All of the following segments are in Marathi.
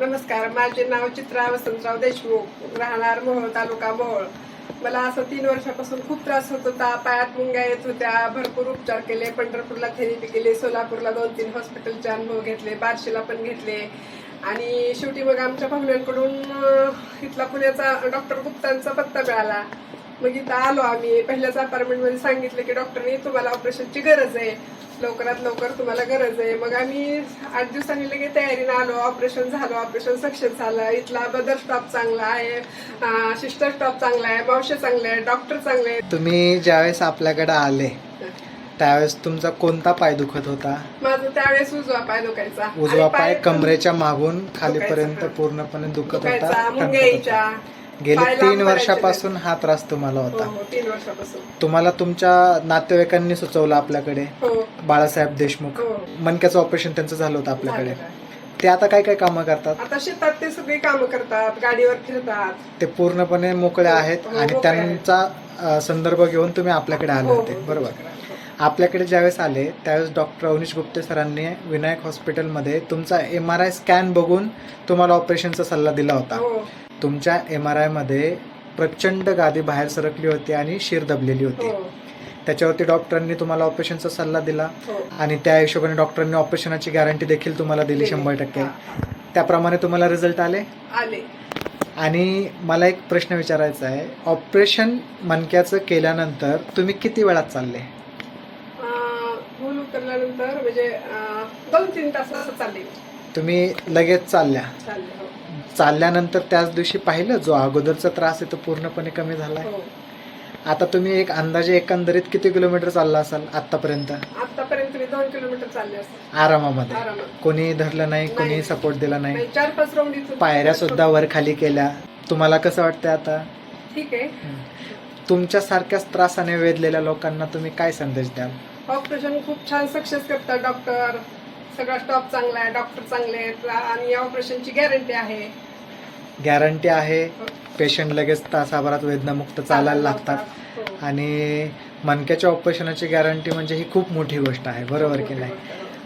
नमस्कार माझे नाव चित्रा वसंतराव देशमुख राहणार मोहोळ तालुका मोहोळ. मला असं तीन वर्षापासून खूप त्रास होत होता. पायात मुंग्या येत होत्या भरपूर उपचार केले. पंढरपूरला थेरपी केली सोलापूरला दोन तीन हॉस्पिटलचे अनुभव घेतले बार्शीला पण घेतले. आणि शेवटी मग आमच्या पाहुण्यांकडून इथला पुण्याचा डॉक्टर गुप्तांचा पत्ता मिळाला. मग इथं आलो आम्ही. पहिल्याच अपार्टमेंटमध्ये सांगितलं की डॉक्टरने तुम्हाला ऑपरेशनची गरज आहे. लवकरात लवकर तुम्हाला गरज आहे. मग आम्ही आठ दिवसांनी लगेच तयारीनं आलो. ऑपरेशन झालं ऑपरेशन सक्सेस झालं. इथला बदर स्टॉप चांगला आहे. सिस्टर स्टॉप चांगला आहे. मावशे चांगले आहे डॉक्टर चांगले आहेत. तुम्ही ज्यावेळेस आपल्याकडे आले त्यावेळेस तुमचा कोणता पाय दुखत होता? माझं त्यावेळेस उजवा पाय दुखायचा. उजवा पाय कमरेच्या मागून खालीपर्यंत. पूर्णपणे दुखत होता. गेले तीन वर्षापासून हा त्रास तुम्हाला हो होता. हो तीन वर्षापासून. तुम्हाला तुमच्या नातेवाईकांनी सुचवलं आपल्याकडे? हो. बाळासाहेब देशमुख. हो. मणक्याचं ऑपरेशन त्यांचं झालं होतं आपल्याकडे. झालेलं आहे. ते आता काय काय कामं करतात? आता शेतात ते सगळी कामं करतात गाडीवर फिरतात. ते पूर्णपणे मोकळे आहेत हो, आणि मोकळे. त्यांचा अ, संदर्भ घेऊन तुम्ही आपल्याकडे आले हो, होते. हो, बरोबर. हो. आपल्याकडे ज्यावेळेस आले त्यावेळेस डॉक्टर अवनीश गुप्ते सरांनी विनायक हॉस्पिटलमध्ये तुमचा एम आर आय स्कॅन बघून तुम्हाला ऑपरेशनचा सल्ला दिला होता. हो. तुमच्या एम आर आयमध्ये प्रचंड गादी बाहेर सरकली होती आणि शिर दबलेली होती. हो. त्याच्यावरती डॉक्टरांनी तुम्हाला ऑपरेशनचा सल्ला दिला हो. आणि त्या हिशोबाने डॉक्टरांनी ऑपरेशनाची गॅरंटी देखील तुम्हाला दिली शंभर टक्के. त्याप्रमाणे तुम्हाला रिझल्ट आले? आले. आणि मला एक प्रश्न विचारायचा आहे. ऑपरेशन मणक्याचं केल्यानंतर तुम्ही किती वेळात चालले? म्हणजे दोन तीन तास तुम्ही लगेच चालल्या? चालले. चालल्यानंतर त्याच दिवशी पाहिलं जो अगोदरचा त्रास आहे तो पूर्णपणे कमी झालाय. हो. आता तुम्ही एक अंदाजे एकंदरीत किती किलोमीटर चालला असाल आतापर्यंत आतापर्यंत मी दोन किलोमीटर चालले असते आरामामध्ये. आरामात. कोणी धरलं नाही कोणी नाही. सपोर्ट दिला नाही. नाही, चार पाच राऊंड पायऱ्या सुद्धा वर खाली केल्या. तुम्हाला कसं वाटतंय आता? ठीक आहे. तुमच्या सारख्याच त्रासाने वेधलेल्या लोकांना तुम्ही काय संदेश द्याल? ऑपरेशन खूप छान सक्सेस करतात डॉक्टर सगळा स्टॉप चांगला आहे डॉक्टर चांगले आहेत आणि या ऑपरेशनची गॅरंटी आहे. गॅरंटी आहे. पेशंट लगेच तासाभरात वेदनामुक्त चालायला लागतात. हो. आणि मणक्याच्या ऑपरेशनाची गॅरंटी म्हणजे ही खूप मोठी गोष्ट आहे. बरोबर की नाही?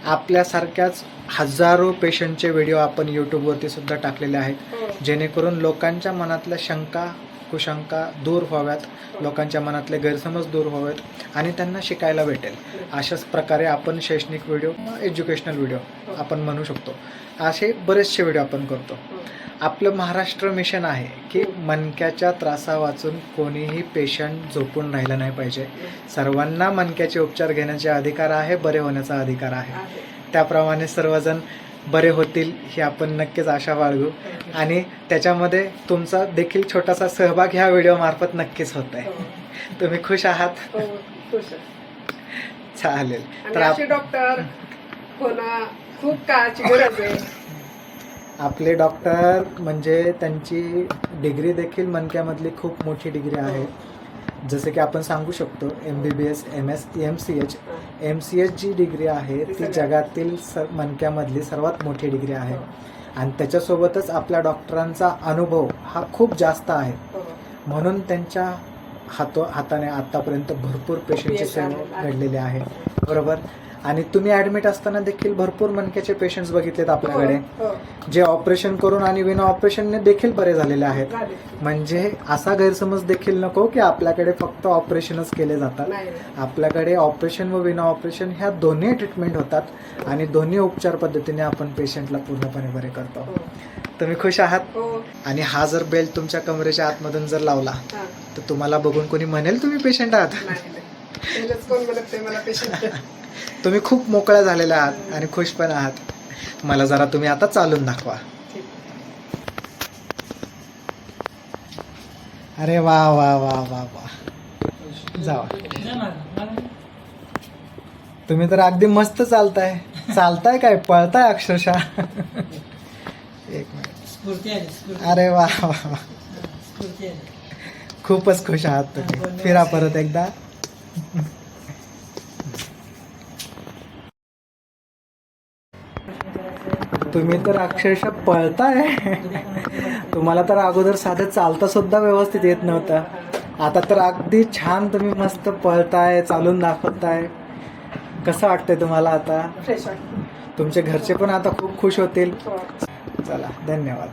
आपल्यासारख्याच हजारो पेशंटचे व्हिडिओ आपण यूट्यूबवरती सुद्धा टाकलेले आहेत. हो. जेणेकरून लोकांच्या मनातल्या शंका कुशंका दूर व्हाव्यात लोकांच्या मनातले गैरसमज दूर व्हावेत आणि त्यांना शिकायला भेटेल. अशाच प्रकारे आपण शैक्षणिक व्हिडिओ एज्युकेशनल व्हिडिओ आपण म्हणू शकतो. असे बरेचसे व्हिडिओ आपण करतो. आपलं महाराष्ट्र मिशन आहे की मनक्याच्या त्रासा वाचून कोणीही पेशंट झोपून राहिलं नाही पाहिजे. सर्वांना मनक्याचे उपचार घेण्याचे अधिकार आहे बरे होण्याचा अधिकार आहे. त्याप्रमाणे सर्वजण बरे होतील ही आपण नक्कीच आशा बाळगू. आणि त्याच्यामध्ये तुमचा देखील छोटासा सहभाग ह्या व्हिडिओ मार्फत नक्कीच होत आहे हो. तुम्ही खुश आहात? हो. चालेल. तर आप- डॉक्टर होणं खूप काळाची गरज आहे. आपले डॉक्टर म्हणजे त्यांची डिग्री देखील मणक्यामधली खूप मोठी डिग्री आहे. जसं की आपण सांगू शकतो M B B S M S M C H M C H G degree आहे ती जगातील स मणक्यामधली सर्वात मोठी डिग्री आहे. आणि त्याच्यासोबतच आपल्या डॉक्टरांचा अनुभव हा खूप जास्त आहे. हो. म्हणून त्यांच्या हातो हाताने आतापर्यंत भरपूर पेशंटची सेवा घडलेली आहे. बरोबर? आणि तुम्ही ऍडमिट असताना देखील भरपूर मणक्याचे पेशंट्स बघितलेत आपल्याकडे. हो, हो. जे ऑपरेशन करून आणि विना ऑपरेशनने देखील बरे झालेले आहेत. म्हणजे असा गैरसमज देखील नको की आपल्याकडे फक्त ऑपरेशनच केले जातात. आपल्याकडे ऑपरेशन व विना ऑपरेशन ह्या दोन्ही ट्रीटमेंट होतात आणि दोन्ही उपचार पद्धतीने आपण पेशंटला पूर्णपणे बरे करतो. हो. तुम्ही खुश आहात? आणि हा जर बेल्ट तुमच्या कमरेच्या आतमधून जर लावला. तर तुम्हाला बघून कोणी म्हणेल तुम्ही पेशंट आहात? कोण मला पेशंट तुम्ही खूप मोकळ्या झालेल्या आहात आणि खुश पण आहात. मला जरा तुम्ही आता चालून दाखवा. अरे वा वा वा वा वा. जावा. तुम्ही तर अगदी मस्त चालताय. चालताय काय? पळताय अक्षरशः. एक मिनिट. अरे वा वा खूपच खुश आहात तुम्ही. फिरा परत एकदा. तुम्ही तर अक्षरशः पळताय. तुम्हाला तर अगोदर साधं चालता सुद्धा व्यवस्थित येत नव्हतं. आता तर अगदी छान तुम्ही मस्त पळताय चालून दाखवताय. कसं वाटतंय तुम्हाला आता? तुमचे घरचे पण आता खूप खुश होतील. हो. चला धन्यवाद.